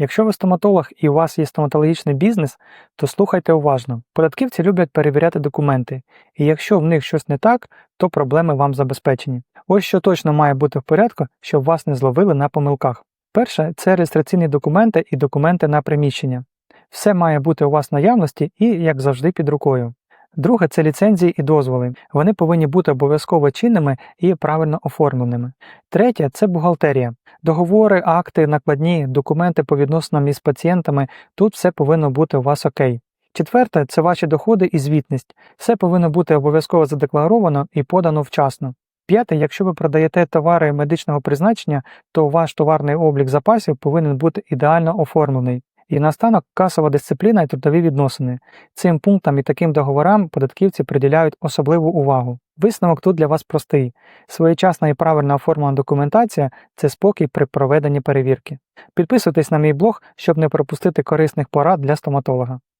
Якщо ви стоматолог і у вас є стоматологічний бізнес, то слухайте уважно. Податківці люблять перевіряти документи, і якщо в них щось не так, то проблеми вам забезпечені. Ось що точно має бути в порядку, щоб вас не зловили на помилках. Перше це реєстраційні документи і документи на приміщення. Все має бути у вас в наявності і, як завжди, під рукою. Друге це ліцензії і дозволи. Вони повинні бути обов'язково чинними і правильно оформленими. Третє це бухгалтерія. Договори, акти, накладні, документи по відносинам із пацієнтами. Тут все повинно бути у вас окей. Четверте це ваші доходи і звітність. Все повинно бути обов'язково задекларовано і подано вчасно. П'яте, якщо ви продаєте товари медичного призначення, то ваш товарний облік запасів повинен бути ідеально оформлений. І наостанок касова дисципліна і трудові відносини. Цим пунктам і таким договорам податківці приділяють особливу увагу. Висновок тут для вас простий: своєчасна і правильно оформлена документація це спокій при проведенні перевірки. Підписуйтесь на мій блог, щоб не пропустити корисних порад для стоматолога.